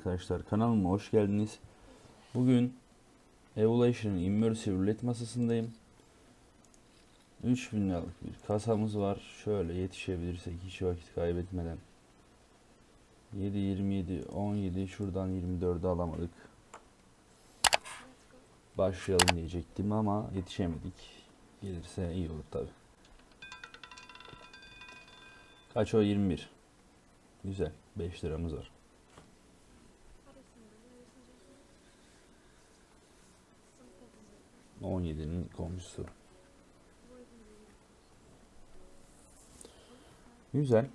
arkadaşlar kanalıma hoş geldiniz. Bugün Evolution'ın Immersive Roulette masasındayım. 3000 liralık bir kasamız var. Şöyle yetişebilirsek hiç vakit kaybetmeden. 7, 27, 17 şuradan 24'ü alamadık. Başlayalım diyecektim ama yetişemedik. Gelirse iyi olur tabi. Kaç o 21. Güzel. 5 liramız var. On yedinin komşusu. Güzel.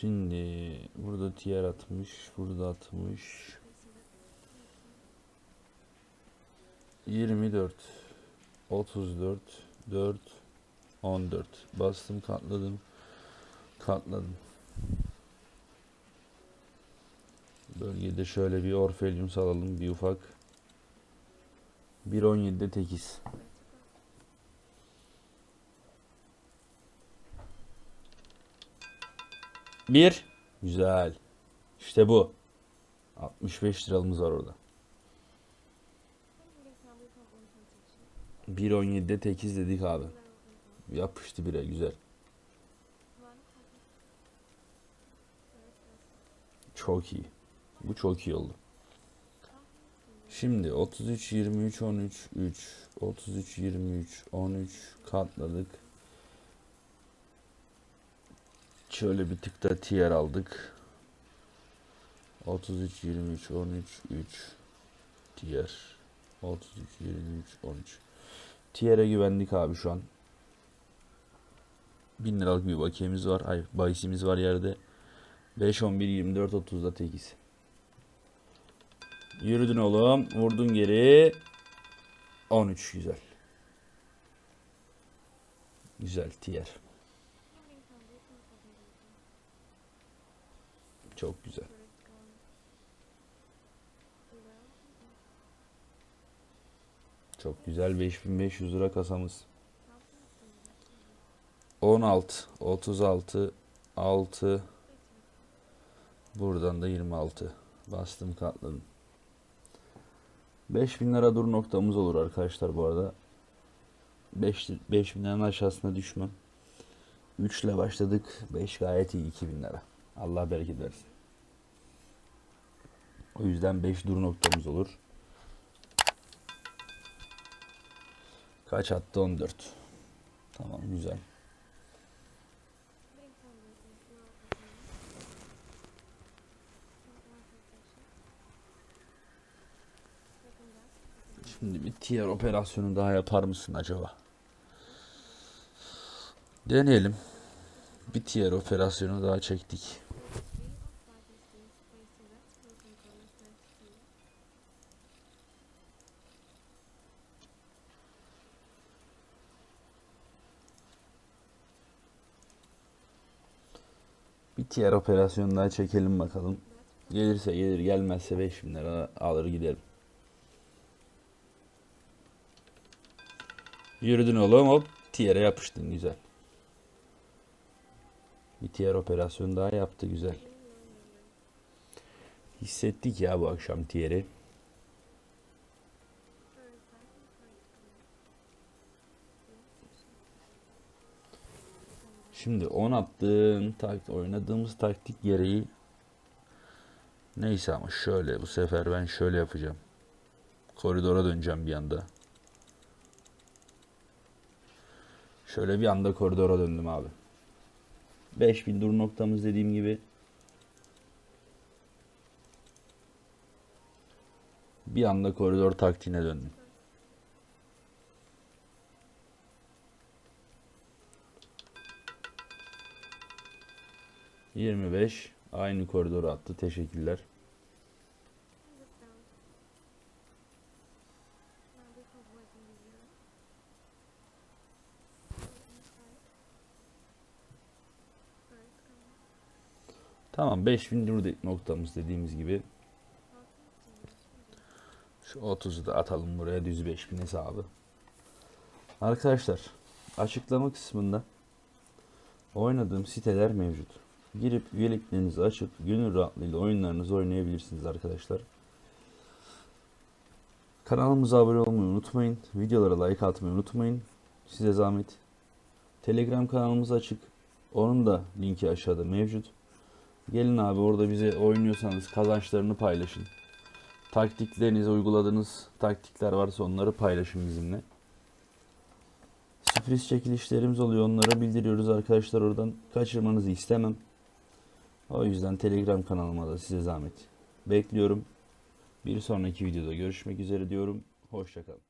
Şimdi burada tiyer atmış, burada atmış. 24 34 4 14 bastım katladım katladım bölgede şöyle bir orfelyum salalım bir ufak. 1.17'de tekiz. Bir. Güzel. İşte bu. 65 liramız var orada. 1.17'de tekiz dedik abi. Yapıştı bire güzel. Çok iyi. Bu çok iyi oldu. Şimdi 33 23 13 3 33 23 13 katladık. Şöyle bir tık da tier aldık. 33 23 13 3 tier 33 23 13 Tier'e güvendik abi şu an. 1000 liralık bir bakiyemiz var. Ay bahisimiz var yerde. 5 11 24 30'da 8. Yürüdün oğlum. Vurdun geri. 13 güzel. Güzel tiyer. Çok güzel. Çok güzel 5500 lira kasamız. 16 36 6 Buradan da 26. Bastım katladım. 5000 lira dur noktamız olur arkadaşlar bu arada. 5 5000 liranın aşağısına düşmem. 3 ile başladık. 5 gayet iyi 2000 lira. Allah bereket versin. O yüzden 5 dur noktamız olur. Kaç attı? 14. Tamam güzel. Şimdi bir tier operasyonu daha yapar mısın acaba? Deneyelim. Bir tier operasyonu daha çektik. Bir tier operasyonu daha çekelim bakalım. Gelirse gelir gelmezse 5000 lira alır giderim. Yürüdün oğlum hop tier'e yapıştın güzel. Bir tier operasyon daha yaptı güzel. Hissettik ya bu akşam tier'i. Şimdi 10 attığın tak oynadığımız taktik gereği neyse ama şöyle bu sefer ben şöyle yapacağım. Koridora döneceğim bir anda. Şöyle bir anda koridora döndüm abi. 5000 dur noktamız dediğim gibi. Bir anda koridor taktiğine döndüm. Yirmi beş aynı koridora attı. Teşekkürler. Tamam 5000 dur de- noktamız dediğimiz gibi. Şu 30'u da atalım buraya düz 5000 hesabı. Arkadaşlar açıklama kısmında oynadığım siteler mevcut. girip üyeliklerinizi açıp gönül rahatlığıyla oyunlarınızı oynayabilirsiniz arkadaşlar. Kanalımıza abone olmayı unutmayın. Videolara like atmayı unutmayın. Size zahmet. Telegram kanalımız açık. Onun da linki aşağıda mevcut. Gelin abi orada bize oynuyorsanız kazançlarını paylaşın. Taktiklerinizi uyguladığınız taktikler varsa onları paylaşın bizimle. Sürpriz çekilişlerimiz oluyor. Onları bildiriyoruz arkadaşlar oradan. Kaçırmanızı istemem. O yüzden Telegram kanalıma da size zahmet. Bekliyorum. Bir sonraki videoda görüşmek üzere diyorum. Hoşçakalın.